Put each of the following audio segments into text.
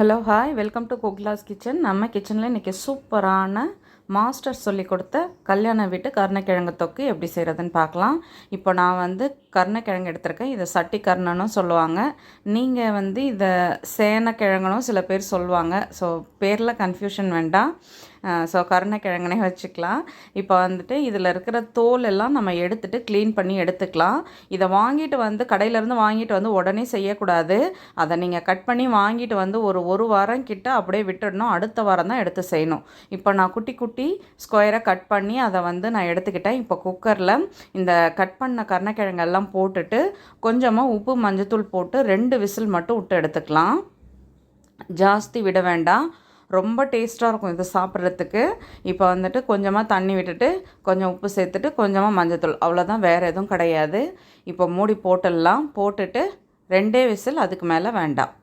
Hello hi welcome to குக்லாஸ் kitchen நம்ம கிச்சனில் இன்றைக்கி சூப்பரான மாஸ்டர் சொல்லி கொடுத்த கல்யாண வீட்டு கருணக்கிழங்கு தொக்கு எப்படி செய்கிறதுன்னு பார்க்கலாம். இப்போ நான் வந்து கருணக்கிழங்கு எடுத்திருக்கேன். இதை சட்டி கருணனும் சொல்லுவாங்க. நீங்கள் வந்து இதை சேனக்கிழங்குனும் சில பேர் சொல்லுவாங்க. ஸோ பேரில் கன்ஃபியூஷன் வேண்டாம். ஸோ கருணக்கிழங்குனே வச்சுக்கலாம். இப்போ வந்துட்டு இதில் இருக்கிற தோல் எல்லாம் நம்ம எடுத்துகிட்டு க்ளீன் பண்ணி எடுத்துக்கலாம். இதை வாங்கிட்டு வந்து கடையிலேருந்து வாங்கிட்டு வந்து உடனே செய்யக்கூடாது. அதை நீங்கள் கட் பண்ணி வாங்கிட்டு வந்து ஒரு ஒரு வாரம் கிட்ட அப்படியே விட்டுடணும். அடுத்த வாரம் தான் எடுத்து செய்யணும். இப்போ நான் குட்டி குட்டி ஸ்கொயரை கட் பண்ணி அதை வந்து நான் எடுத்துக்கிட்டேன். இப்போ குக்கரில் இந்த கட் பண்ண கருணக்கிழங்கெல்லாம் போட்டுட்டு கொஞ்சமாக உப்பு மஞ்சத்தூள் போட்டு ரெண்டு விசில் மட்டும் விட்டு எடுத்துக்கலாம். ஜாஸ்தி விட வேண்டாம். ரொம்ப டேஸ்ட்டாக இருக்கும் இது சாப்பிட்றதுக்கு. இப்போ வந்துட்டு கொஞ்சமாக தண்ணி விட்டுட்டு கொஞ்சம் உப்பு சேர்த்துட்டு கொஞ்சமாக மஞ்சத்தூள். அவ்வளோதான் வேறு எதுவும் கிடையாது. இப்போ மூடி போட்டுடலாம். போட்டுட்டு ரெண்டே விசில் அதுக்கு மேலே வேண்டாம்.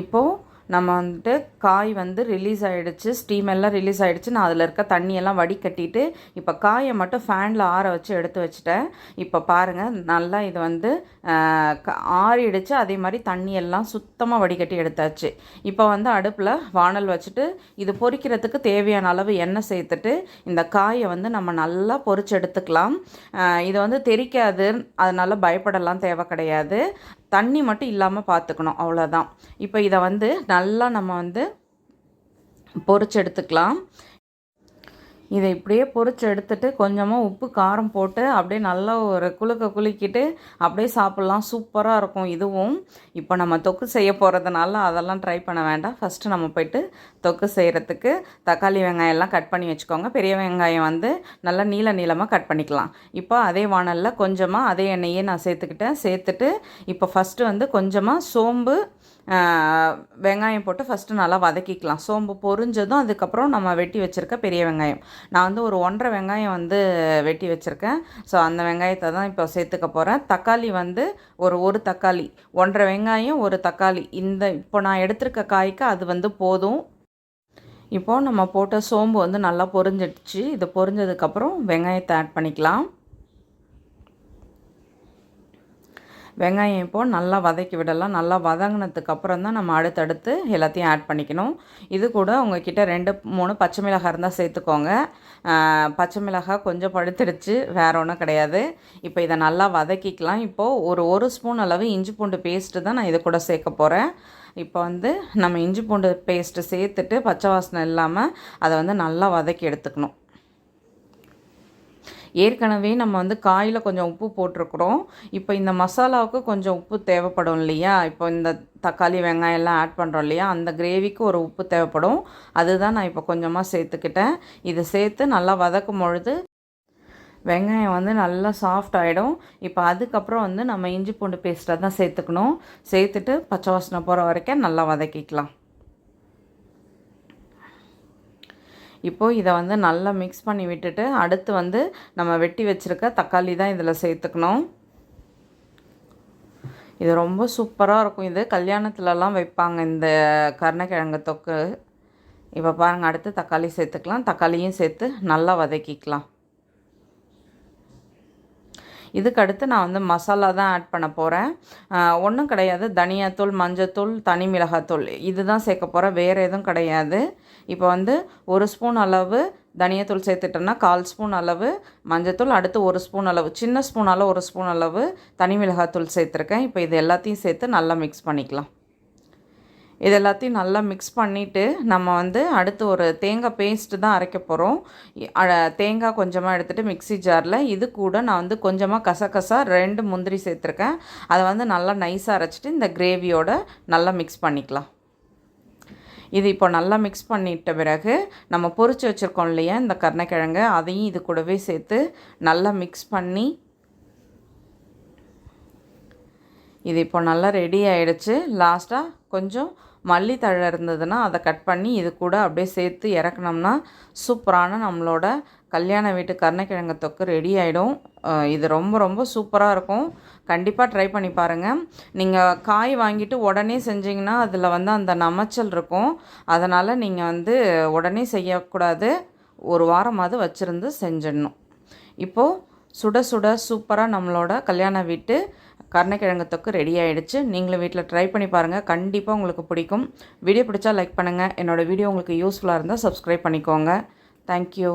இப்போது நம்ம வந்துட்டு காய் வந்து ரிலீஸ் ஆகிடுச்சு ஸ்டீம் எல்லாம் ரிலீஸ் ஆகிடுச்சு நான் அதில் இருக்க தண்ணியெல்லாம் வடிகட்டிட்டு இப்போ காயை மட்டும் ஃபேனில் ஆற வச்சு எடுத்து வச்சுட்டேன். இப்போ பாருங்கள் நல்லா இது வந்து ஆறிடுச்சு. அதே மாதிரி தண்ணியெல்லாம் சுத்தமாக வடிகட்டி எடுத்தாச்சு. இப்போ வந்து அடுப்பில் வானல் வச்சுட்டு இது பொறிக்கிறதுக்கு தேவையான அளவு எண்ணெய் சேர்த்துட்டு இந்த காயை வந்து நம்ம நல்லா பொறிச்சு எடுத்துக்கலாம். இது வந்து தெரிக்காது அதனால் பயப்படலாம் தேவை கிடையாது. தண்ணி மட்டும் இல்லாமல் பார்த்துக்கணும் அவ்வளோதான் இப்போ இதை வந்து நல்லா நம்ம வந்து பொறிச்செடுத்துக்கலாம் எடுத்துக்கலாம். இதை இப்படியே பொறிச்சு எடுத்துட்டு கொஞ்சமாக உப்பு காரம் போட்டு அப்படியே நல்லா ஒரு குலுக்க குலுக்கிட்டு அப்படியே சாப்பிட்லாம். சூப்பராக இருக்கும் இதுவும். இப்போ நம்ம தொக்கு செய்ய போகிறதுனால அதெல்லாம் ட்ரை பண்ண வேண்டாம். ஃபஸ்ட்டு நம்ம போயிட்டு தொக்கு செய்கிறதுக்கு தக்காளி வெங்காயம் எல்லாம் கட் பண்ணி வச்சுக்கோங்க. பெரிய வெங்காயம் வந்து நல்லா நீள நீளமாக கட் பண்ணிக்கலாம். இப்போ அதே வானலில் கொஞ்சமாக அதே எண்ணெயே நான் சேர்த்துக்கிட்டேன். சேர்த்துட்டு இப்போ ஃபஸ்ட்டு வந்து கொஞ்சமாக சோம்பு வெங்காயம் போட்டு ஃபஸ்ட்டு நல்லா வதக்கிக்கலாம். சோம்பு பொரிஞ்சதும் அதுக்கப்புறம் நம்ம வெட்டி வச்சுருக்க பெரிய வெங்காயம். நான் வந்து ஒரு ஒன்றரை வெங்காயம் வந்து வெட்டி வச்சுருக்கேன். ஸோ அந்த வெங்காயத்தை தான் இப்போ சேர்த்துக்க போகிறேன் தக்காளி வந்து ஒரு ஒரு தக்காளி. ஒன்றரை வெங்காயம் ஒரு தக்காளி. இந்த இப்போ நான் எடுத்திருக்க காய்க்கு அது வந்து போதும். இப்போது நம்ம போட்ட சோம்பு வந்து நல்லா பொரிஞ்சிடுச்சு. இது பொரிஞ்சதுக்கப்புறம் வெங்காயத்தை ஆட் பண்ணிக்கலாம். வெங்காயம் இப்போது நல்லா வதக்கி விடலாம். நல்லா வதங்கினதுக்கப்புறம் தான் நம்ம அடுத்தடுத்து எல்லாத்தையும் ஆட் பண்ணிக்கணும். இது கூட உங்ககிட்ட ரெண்டு மூணு பச்சை மிளகாய் இருந்தால் சேர்த்துக்கோங்க. பச்சை மிளகாய் கொஞ்சம் பழுத்திடுச்சு வேறு ஒன்றும் கிடையாது. இப்போ இதை நல்லா வதக்கிக்கலாம். இப்போது ஒரு ஒரு ஸ்பூன் அளவு இஞ்சி பூண்டு பேஸ்ட்டு தான் நான் இது கூட சேர்க்க போகிறேன் இப்போ வந்து நம்ம இஞ்சி பூண்டு பேஸ்ட்டு சேர்த்துட்டு பச்சை வாசனை இல்லாமல் அதை வந்து நல்லா வதக்கி எடுத்துக்கணும். ஏற்கனவே நம்ம வந்து காயில் கொஞ்சம் உப்பு போட்டிருக்குறோம். இப்போ இந்த மசாலாவுக்கு கொஞ்சம் உப்பு தேவைப்படும் இல்லையா? இப்போ இந்த தக்காளி வெங்காயம் எல்லாம் ஆட் பண்ணுறோம் இல்லையா? அந்த கிரேவிக்கு ஒரு உப்பு தேவைப்படும். அதுதான் நான் இப்போ கொஞ்சமாக சேர்த்துக்கிட்டேன். இதை சேர்த்து நல்லா வதக்கும் பொழுது வெங்காயம் வந்து நல்லா சாஃப்ட் ஆகிடும் இப்போ அதுக்கப்புறம் வந்து நம்ம இஞ்சி பூண்டு பேஸ்ட்டை தான் சேர்த்துக்கணும். சேர்த்துட்டு பச்சை வாசனை போகிற வரைக்கும் நல்லா வதக்கிக்கலாம். இப்போது இதை வந்து நல்லா மிக்ஸ் பண்ணி விட்டுட்டு அடுத்து வந்து நம்ம வெட்டி வச்சுருக்க தக்காளி தான் இதில் சேர்த்துக்கணும். இது ரொம்ப சூப்பராக இருக்கும். இது கல்யாணத்துலலாம் வைப்பாங்க இந்த கருணக்கிழங்கு தொக்கு. இப்போ பாருங்கள் அடுத்து தக்காளி சேர்த்துக்கலாம். தக்காளியும் சேர்த்து நல்லா வதக்கிக்கலாம். இதுக்கு அடுத்து நான் வந்து மசாலா தான் ஆட் பண்ண போகிறேன் ஒன்றும் கிடையாது. தனியாத்தூள் மஞ்சத்தூள் தனி மிளகாத்தூள். இது தான் சேர்க்க போகிறேன் வேறு எதுவும் கிடையாது. இப்போ வந்து ஒரு ஸ்பூன் அளவு தனியாத்தூள் சேர்த்துட்டோன்னா கால் ஸ்பூன் அளவு மஞ்சத்தூள் அடுத்து ஒரு ஸ்பூன் அளவு சின்ன ஸ்பூனால் ஒரு ஸ்பூன் அளவு தனி மிளகாத்தூள் சேர்த்துருக்கேன். இப்போ இது எல்லாத்தையும் சேர்த்து நல்லா மிக்ஸ் பண்ணிக்கலாம். இது எல்லாத்தையும் நல்லா மிக்ஸ் பண்ணிவிட்டு நம்ம வந்து அடுத்து ஒரு தேங்காய் பேஸ்ட்டு தான் அரைக்க போகிறோம் தேங்காய் கொஞ்சமாக எடுத்துகிட்டு மிக்சி ஜாரில் இது கூட நான் வந்து கொஞ்சமாக கசகசா ரெண்டு முந்திரி சேர்த்துருக்கேன். அதை வந்து நல்லா நைஸாக அரைச்சிட்டு இந்த கிரேவியோட நல்லா மிக்ஸ் பண்ணிக்கலாம். இது இப்போ நல்லா மிக்ஸ் பண்ணிட்ட பிறகு நம்ம பொறிச்சு வச்சுருக்கோம் இல்லையா இந்த கருணக்கிழங்கு அதையும் இது கூடவே சேர்த்து நல்லா மிக்ஸ் பண்ணி இது இப்போ நல்லா ரெடி ஆகிடுச்சு லாஸ்ட்டாக கொஞ்சம் மல்லித்தழை இருந்ததுன்னா அதை கட் பண்ணி இது கூட அப்படியே சேர்த்து இறக்குனோம்னா சூப்பரான நம்மளோட கல்யாண வீட்டு கருணக்கிழங்கு தொக்கு ரெடி ஆகிடும் இது ரொம்ப ரொம்ப சூப்பராக இருக்கும். கண்டிப்பாக ட்ரை பண்ணி பாருங்கள் நீங்கள் காய் வாங்கிட்டு உடனே செஞ்சிங்கன்னா அதில் வந்து அந்த நமைச்சல் இருக்கும். அதனால் நீங்கள் வந்து உடனே செய்யக்கூடாது. ஒரு வாரமாவது வச்சுருந்து செஞ்சிடணும். இப்போது சுட சுட சூப்பராக நம்மளோட கல்யாண வீட்டு கருணைக்கிழங்கு தொக்கு ரெடி ஆகிடுச்சு நீங்களும் வீட்டில் ட்ரை பண்ணி பாருங்கள் கண்டிப்பாக உங்களுக்கு பிடிக்கும். வீடியோ பிடிச்சா லைக் பண்ணுங்கள் என்னோடய வீடியோ உங்களுக்கு யூஸ்ஃபுல்லாக இருந்தால் சப்ஸ்கிரைப் பண்ணிக்கோங்க. தேங்க்யூ